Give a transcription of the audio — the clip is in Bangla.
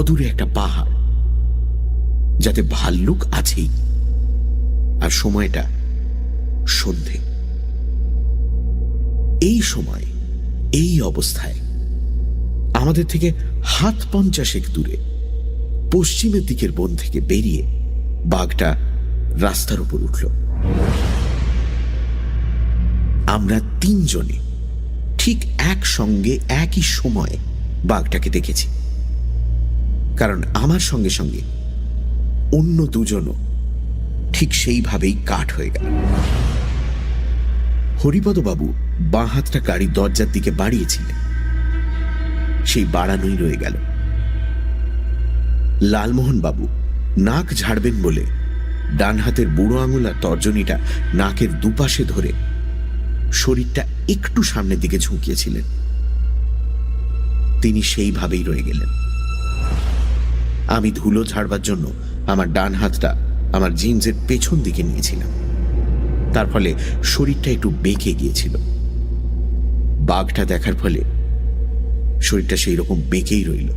অদূরে একটা পাহাড়, যাতে ভাল্লুক আছেই, আর সময়টা সন্ধে। এই সময়, এই অবস্থায়, আমাদের থেকে হাত পঞ্চাশেক দূরে, পশ্চিমের দিকের বন থেকে বেরিয়ে বাঘটা রাস্তার উপর উঠল। আমরা তিনজনে ঠিক একসঙ্গে একই সময়ে বাঘটাকে দেখেছি। কারণ আমার সঙ্গে সঙ্গে অন্য দুজনও ঠিক সেইভাবেই কাঠ হয়ে গেল। হরিপদবাবু বাঁ হাতটা গাড়ির দরজার দিকে বাড়িয়েছিলেন। সেই বাড়ানোই রয়ে গেল। লালমোহন বাবু নাক ঝাড়বেন বলে ডান হাতের বুড়ো আঙুল আর তর্জনীটা নাকের দুপাশে ধরে শরীরটা একটু সামনের দিকে ঝুঁকিয়েছিলেন। তিনি সেইভাবেই রয়ে গেলেন। আমি ধুলো ছাড়বার জন্য আমার ডান হাতটা আমার জিন্সের পেছন দিকে নিয়েছিলাম। তার ফলে শরীরটা একটু বেঁকে গিয়েছিল। বাঘটা দেখার ফলে শরীরটা সেই রকম বেঁকেই রইল।